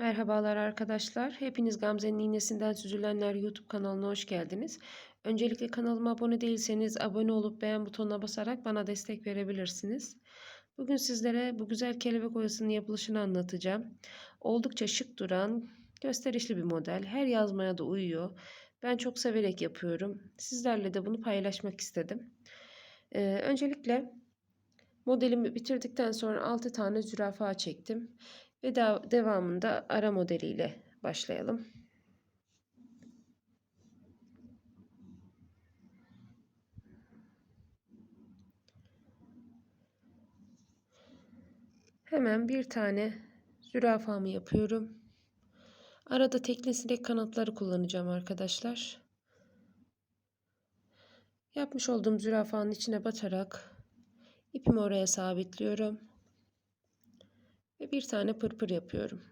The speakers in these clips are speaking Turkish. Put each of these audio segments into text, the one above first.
Merhabalar arkadaşlar. Hepiniz Gamze'nin iğnesinden süzülenler YouTube kanalına hoş geldiniz. Öncelikle kanalıma abone değilseniz abone olup beğen butonuna basarak bana destek verebilirsiniz. Bugün sizlere bu güzel kelebek oyasının yapılışını anlatacağım. Oldukça şık duran, gösterişli bir model. Her yazmaya da uyuyor. Ben çok severek yapıyorum. Sizlerle de bunu paylaşmak istedim. Ee, öncelikle modelimi bitirdikten sonra 6 tane zürafa çektim. Ve devamında ara modeliyle başlayalım. Hemen bir tane zürafamı yapıyorum. Arada tekne sinek kanatları kullanacağım arkadaşlar. Yapmış olduğum zürafanın içine batarak ipimi oraya sabitliyorum. Ve bir tane pırpır yapıyorum.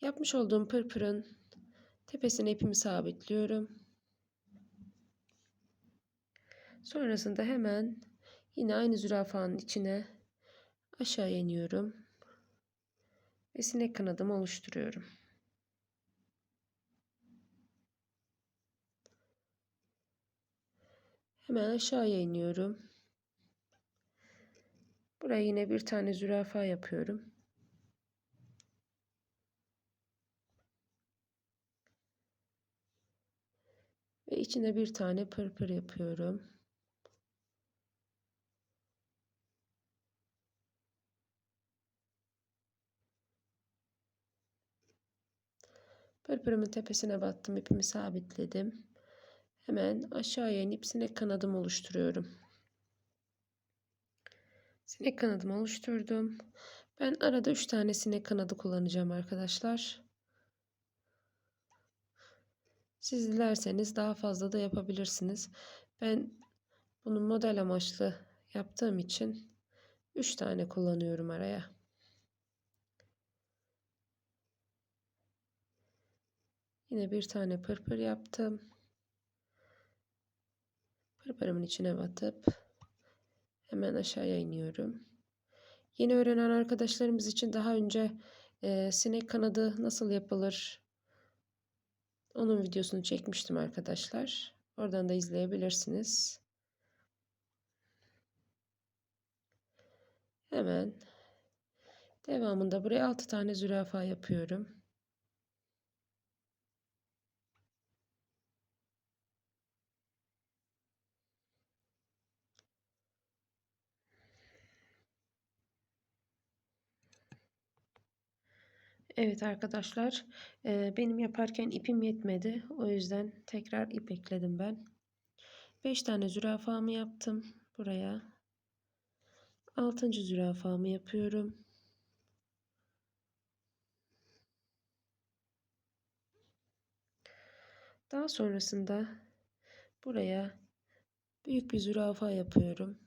Yapmış olduğum pırpırın tepesine ipimi sabitliyorum. Sonrasında hemen yine aynı zürafanın içine aşağı iniyorum. Ve sinek kanadımı oluşturuyorum. Hemen aşağıya iniyorum. Buraya yine bir tane zürafa yapıyorum. Ve içine bir tane pırpır yapıyorum. Pırpırımın tepesine battım. ipimi sabitledim. Hemen aşağıya inip sinek kanadımı oluşturuyorum. Sinek kanadımı oluşturdum. Ben arada 3 tane sinek kanadı kullanacağım arkadaşlar. Siz dilerseniz daha fazla da yapabilirsiniz. Ben bunu model amaçlı yaptığım için 3 tane kullanıyorum araya. Yine bir tane pırpır yaptım. Pırpırımın içine batıp Hemen aşağıya iniyorum. Yeni öğrenen arkadaşlarımız için daha önce e, sinek kanadı nasıl yapılır onun videosunu çekmiştim arkadaşlar. Oradan da izleyebilirsiniz. Hemen devamında buraya 6 tane zürafa yapıyorum. Evet arkadaşlar benim yaparken ipim yetmedi. O yüzden tekrar ip ekledim ben. 5 tane zürafamı yaptım buraya. 6. zürafamı yapıyorum. Daha sonrasında buraya büyük bir zürafa yapıyorum.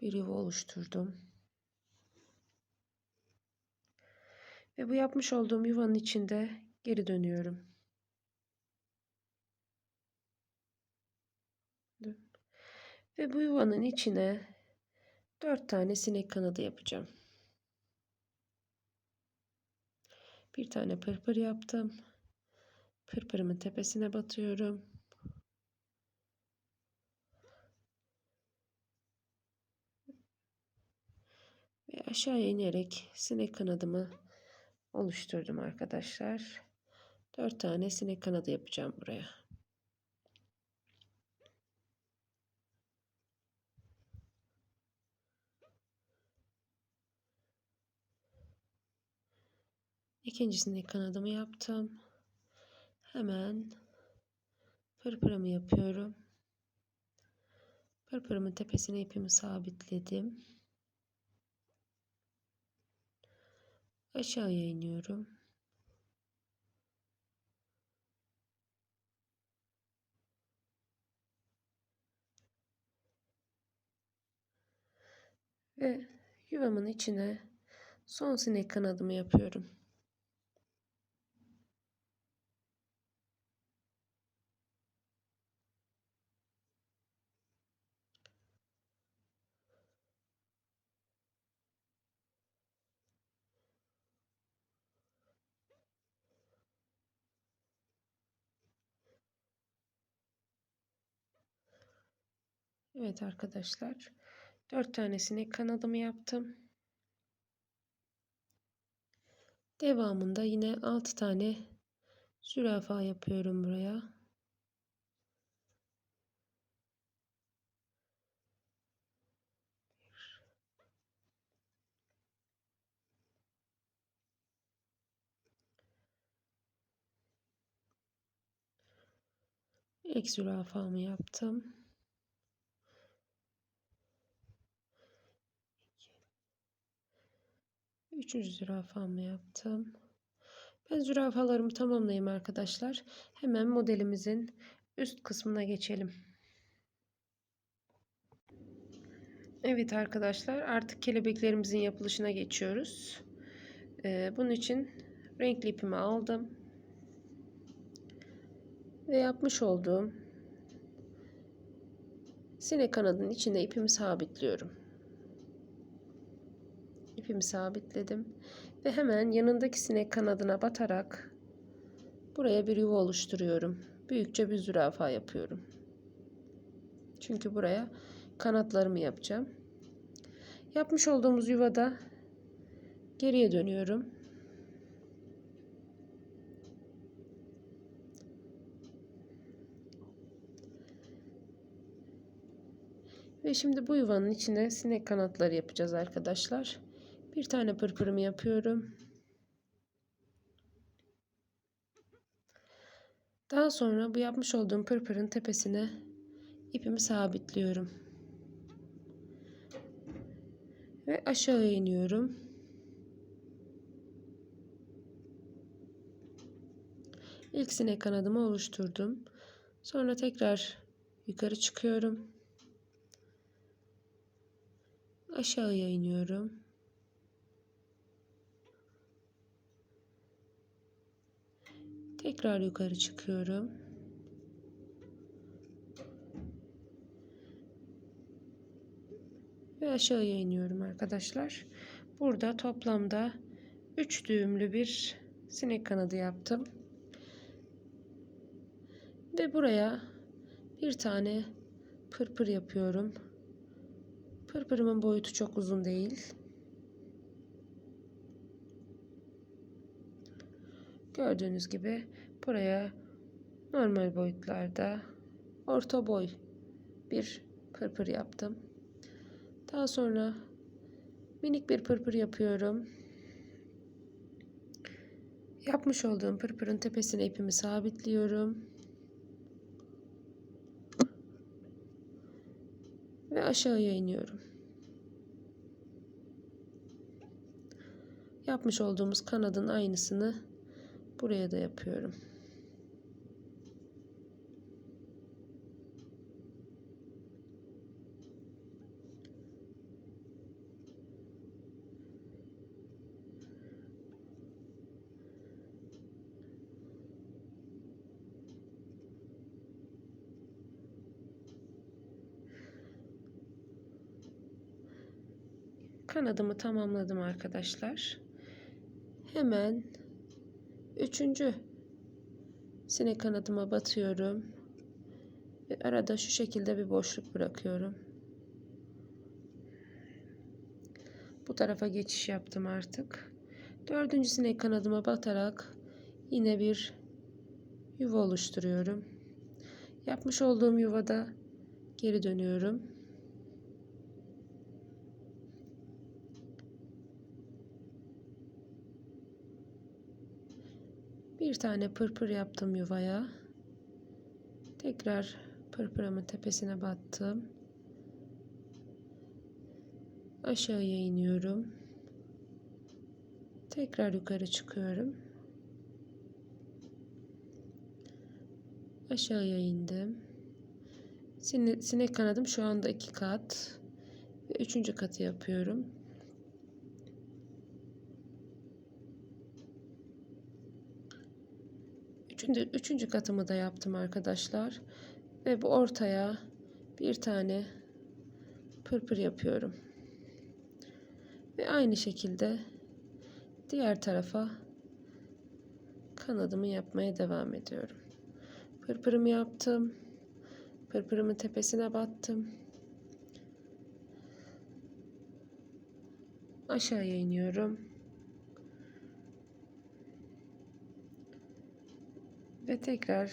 Bir yuva oluşturdum. Ve bu yapmış olduğum yuvanın içinde geri dönüyorum. Ve bu yuvanın içine dört tane sinek kanadı yapacağım. Bir tane pırpır yaptım. Pırpırımın tepesine batıyorum. Ve aşağıya inerek sinek kanadımı oluşturdum arkadaşlar. 4 tane sinek kanadı yapacağım buraya. İkinci sinek kanadımı yaptım. Hemen pırpırımı yapıyorum. Pırpırımın tepesine ipimi sabitledim. Aşağıya iniyorum. Ve yuvamın içine son sinek kanadımı yapıyorum. Evet arkadaşlar. 4 tane sinek kanadımı yaptım. Devamında yine 6 tane zürafa yapıyorum buraya. İlk zürafamı yaptım. Üçüncü zürafamı yaptım. Ben zürafalarımı tamamlayayım arkadaşlar. Hemen modelimizin üst kısmına geçelim. Evet arkadaşlar artık kelebeklerimizin yapılışına geçiyoruz. Ee, bunun için renkli ipimi aldım. Ve yapmış olduğum sinek kanadının içine ipimi sabitliyorum. İpimi sabitledim. Ve hemen yanındaki sinek kanadına batarak buraya bir yuva oluşturuyorum. Büyükçe bir zürafa yapıyorum. Çünkü buraya kanatlarımı yapacağım. Yapmış olduğumuz yuvada geriye dönüyorum. Ve şimdi bu yuvanın içine sinek kanatları yapacağız arkadaşlar. Bir tane pırpırımı yapıyorum. Daha sonra bu yapmış olduğum pırpırın tepesine ipimi sabitliyorum. Ve aşağı iniyorum. İlk sinek kanadımı oluşturdum. Sonra tekrar yukarı çıkıyorum. Aşağıya iniyorum. Tekrar yukarı çıkıyorum. Ve aşağıya iniyorum arkadaşlar. Burada toplamda 3 düğümlü bir sinek kanadı yaptım. Ve buraya bir tane pırpır yapıyorum. Pırpırımın boyutu çok uzun değil. Gördüğünüz gibi buraya normal boyutlarda orta boy bir pırpır yaptım. Daha sonra minik bir pırpır yapıyorum. Yapmış olduğum pırpırın tepesine ipimi sabitliyorum. Ve aşağıya iniyorum. Yapmış olduğumuz kanadın aynısını buraya da yapıyorum. Kanadımı tamamladım arkadaşlar. Hemen üçüncü sinek kanadıma batıyorum. Ve arada şu şekilde bir boşluk bırakıyorum. Bu tarafa geçiş yaptım artık. Dördüncü sinek kanadıma batarak yine bir yuva oluşturuyorum. Yapmış olduğum yuvada geri dönüyorum. Bir tane pırpır yaptım yuvaya. Tekrar pırpırımın tepesine battım. Aşağıya iniyorum. Tekrar yukarı çıkıyorum. Aşağıya indim. Sinek kanadım şu anda iki kat. Ve üçüncü katı yapıyorum. Şimdi üçüncü katımı da yaptım arkadaşlar. Ve bu ortaya bir tane pırpır yapıyorum. Ve aynı şekilde diğer tarafa kanadımı yapmaya devam ediyorum. Pırpırımı yaptım. Pırpırımın tepesine battım. Aşağıya iniyorum. Ve tekrar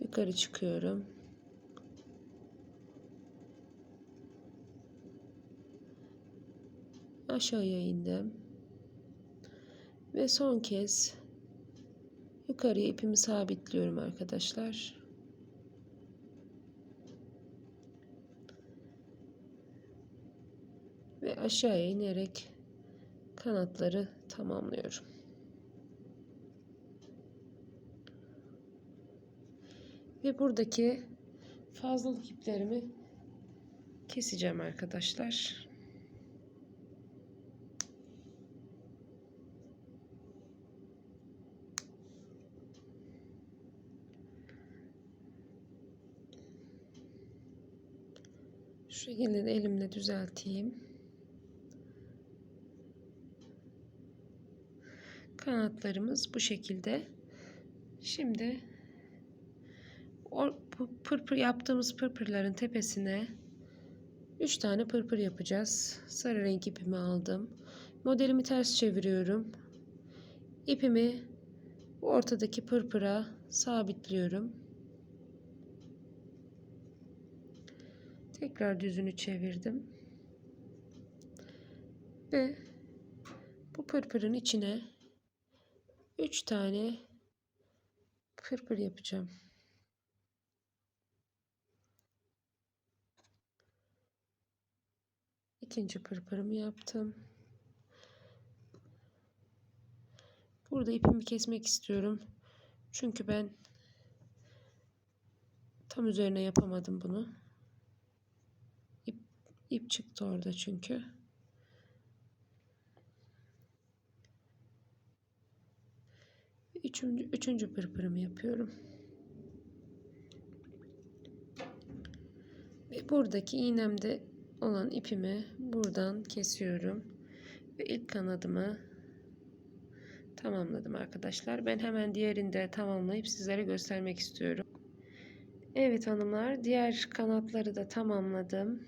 yukarı çıkıyorum. Aşağıya indim. Ve son kez yukarıya ipimi sabitliyorum arkadaşlar. Ve aşağıya inerek kanatları tamamlıyorum. Ve buradaki fazlalık iplerimi keseceğim arkadaşlar. Şu şekilde de elimle düzelteyim. Kanatlarımız bu şekilde. Şimdi pırpır yaptığımız pırpırların tepesine 3 tane pırpır yapacağız. Sarı renk ipimi aldım. Modelimi ters çeviriyorum. İpimi bu ortadaki pırpıra sabitliyorum. Tekrar düzünü çevirdim. Ve bu pırpırın içine 3 tane pırpır yapacağım. İkinci pırpırımı yaptım. Burada ipimi kesmek istiyorum. Çünkü ben tam üzerine yapamadım bunu. İp, ip çıktı orada çünkü. Üçüncü, üçüncü pırpırımı yapıyorum. Ve buradaki iğnemde olan ipimi buradan kesiyorum. Ve ilk kanadımı tamamladım arkadaşlar. Ben hemen diğerini de tamamlayıp sizlere göstermek istiyorum. Evet hanımlar diğer kanatları da tamamladım.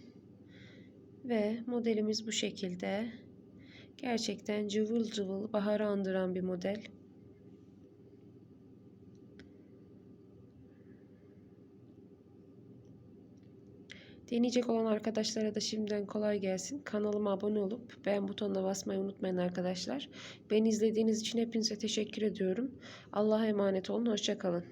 Ve modelimiz bu şekilde. Gerçekten cıvıl cıvıl baharı andıran bir model. Deneyecek olan arkadaşlara da şimdiden kolay gelsin. Kanalıma abone olup beğen butonuna basmayı unutmayın arkadaşlar. Beni izlediğiniz için hepinize teşekkür ediyorum. Allah'a emanet olun. Hoşçakalın.